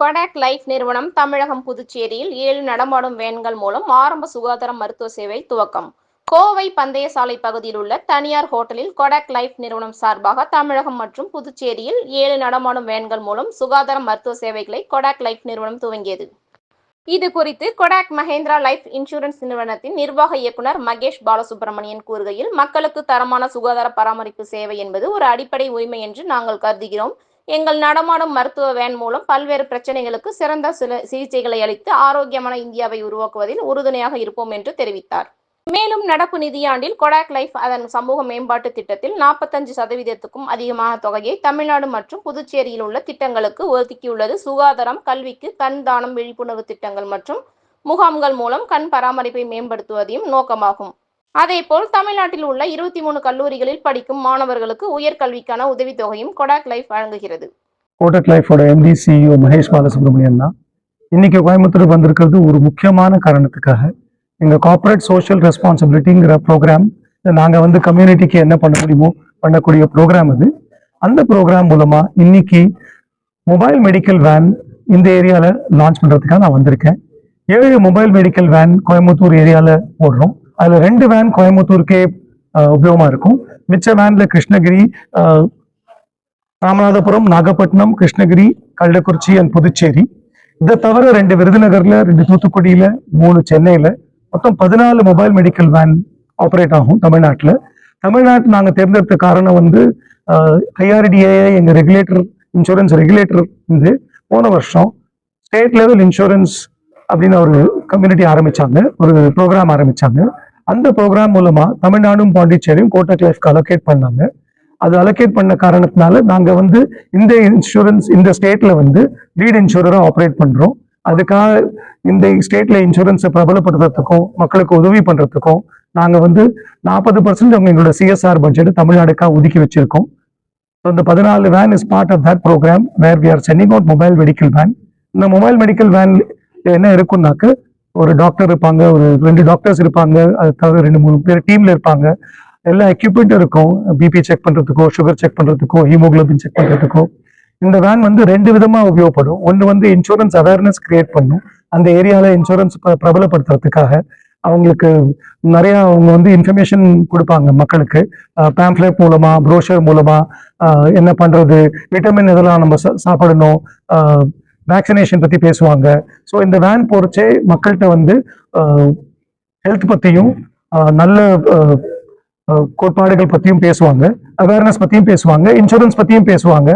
Kotak life நிறுவனம் தமிழகம் புதுச்சேரியில் ஏழு நடமாடும் வேன்கள் மூலம் ஆரம்ப சுகாதார மருத்துவ சேவை துவக்கம். கோவை பந்தயசாலை பகுதியில் உள்ள தனியார் ஹோட்டலில் கொடாக் லைஃப் நிறுவனம் சார்பாக தமிழகம் மற்றும் புதுச்சேரியில் ஏழு நடமாடும் வேன்கள் மூலம் சுகாதார மருத்துவ சேவைகளை கொடாக் லைஃப் நிறுவனம் துவங்கியது. இது குறித்து கொடாக் மஹேந்திரா லைஃப் இன்சூரன்ஸ் நிறுவனத்தின் நிர்வாக இயக்குனர் மகேஷ் பாலசுப்ரமணியன் கூறுகையில் மக்களுக்கு தரமான சுகாதார பராமரிப்பு சேவை என்பது ஒரு அடிப்படை உரிமை என்று நாங்கள் கருதுகிறோம். எங்கள் நடமாடும் மருத்துவ வேன் மூலம் பல்வேறு பிரச்சனைகளுக்கு சிறந்த சில சிகிச்சைகளை அளித்து ஆரோக்கியமான இந்தியாவை உருவாக்குவதில் உறுதுணையாக இருப்போம் என்று தெரிவித்தார். மேலும் நடப்பு நிதியாண்டில் கொடாக் லைஃப் அதன் சமூக மேம்பாட்டு திட்டத்தில் நாற்பத்தஞ்சு சதவீதத்துக்கும் அதிகமான தொகையை தமிழ்நாடு மற்றும் புதுச்சேரியில் உள்ள திட்டங்களுக்கு ஒதுக்கியுள்ளது. சுகாதாரம் கல்விக்கு கண் தானம் விழிப்புணர்வு திட்டங்கள் மற்றும் முகாம்கள் மூலம் கண் பராமரிப்பை மேம்படுத்துவதையும் நோக்கமாகும். அதேபோல் தமிழ்நாட்டில் உள்ள இருபத்தி மூணு கல்லூரிகளில் படிக்கும் மாணவர்களுக்கு உயர்கல்விக்கான உதவித்தொகையும் கொடாக் லைஃப் வழங்குகிறது. கோடக் லைஃபோட எம்டி சிஇஓ மகேஷ் பாலசுப்ரமணியன் தான். இன்னைக்கு கோயம்புத்தூர் வந்திருக்கிறது ஒரு முக்கியமான காரணத்துக்காக. எங்க கார்ப்பரேட் சோஷியல் ரெஸ்பான்சிபிலிட்டிங்கிற ப்ரோக்ராம் நாங்க வந்து கம்யூனிட்டிக்கு என்ன பண்ண முடியுமோ பண்ணக்கூடிய ப்ரோக்ராம் அது. அந்த ப்ரோக்ராம் மூலமா இன்னைக்கு மொபைல் மெடிக்கல் வேன் இந்த ஏரியாவில் லான்ச் பண்றதுக்காக நான் வந்திருக்கேன். ஏழு மொபைல் மெடிக்கல் வேன் கோயம்புத்தூர் ஏரியாவில் போடுறோம். அதில் ரெண்டு வேன் கோயம்புத்தூருக்கே உபயோகமாக உபயோகமா இருக்கும். மிச்ச வேன்ல கிருஷ்ணகிரி ராமநாதபுரம் நாகப்பட்டினம் கிருஷ்ணகிரி கள்ளக்குறிச்சி அண்ட் புதுச்சேரி. இதை தவிர ரெண்டு விருதுநகர்ல ரெண்டு தூத்துக்குடியில மூணு சென்னையில மொத்தம் பதினாலு மொபைல் மெடிக்கல் வேன் ஆப்ரேட் ஆகும் தமிழ்நாட்டில். தமிழ்நாட்டு நாங்கள் தேர்ந்தெடுத்த காரணம் வந்து ஐஆர்டிஏ எங்கள் ரெகுலேட்டர் இன்சூரன்ஸ் ரெகுலேட்டர் வந்து போன வருஷம் ஸ்டேட் லெவல் இன்சூரன்ஸ் அப்படின்னு ஒரு கம்யூனிட்டி ஆரம்பிச்சாங்க ஒரு ப்ரோக்ராம் ஆரம்பிச்சாங்க. அந்த ப்ரோக்ராம் மூலமா தமிழ்நாடும் பாண்டிச்சேரியும் கோட்டக் லைஃப்க்கு அலோகேட் பண்ணாங்க. அது அலோகேட் பண்ண காரணத்தினால நாங்க வந்து இந்த இன்சூரன்ஸ் இந்த ஸ்டேட்ல வந்து லீட் இன்சூரரா ஆப்ரேட் பண்றோம். அதுக்காக இந்த ஸ்டேட்ல இன்சூரன்ஸை பிரபலப்படுத்துறதுக்கும் மக்களுக்கு உதவி பண்றதுக்கும் நாங்க வந்து நாற்பது பர்சன்ட் எங்களோட சிஎஸ்ஆர் பட்ஜெட் தமிழ்நாடுக்காக ஒதுக்கி வச்சிருக்கோம். ஸோ இந்த பதினாலு van is part of that program where we are sending out mobile medical van இந்த மொபைல் மெடிக்கல் வேன் என்ன இருக்கும்னாக்க ஒரு டாக்டர் இருப்பாங்க ஒரு ரெண்டு டாக்டர்ஸ் இருப்பாங்க அது தவிர ரெண்டு மூணு பேர் டீம்ல இருப்பாங்க. எல்லா எக்யூப்மெண்ட் இருக்கும். பிபி செக் பண்றதுக்கோ சுகர் செக் பண்றதுக்கோ ஹீமோக்ளோபின் செக் பண்றதுக்கோ. இந்த வேன் வந்து ரெண்டு விதமா உபயோகப்படும். ஒன்று வந்து இன்சூரன்ஸ் அவேர்னஸ் கிரியேட் பண்ணும். அந்த ஏரியால இன்சூரன்ஸ் பிரபலப்படுத்துறதுக்காக. அவங்களுக்கு நிறைய அவங்க வந்து இன்ஃபர்மேஷன் கொடுப்பாங்க மக்களுக்கு. பேம்ப்ளெட் மூலமா ப்ரோஷர் மூலமா என்ன பண்றது விட்டமின் இதெல்லாம் நம்ம சா- சாப்பிடணும். வேக்சினேஷன் பத்தி பேசுவாங்க. ஸோ இந்த வேன் போறச்சே மக்கள்கிட்ட வந்து ஹெல்த் பத்தியும் நல்ல கோட்பாடுகள் பத்தியும் பேசுவாங்க. அவேர்னஸ் பத்தியும் பேசுவாங்க. இன்சூரன்ஸ் பத்தியும் பேசுவாங்க.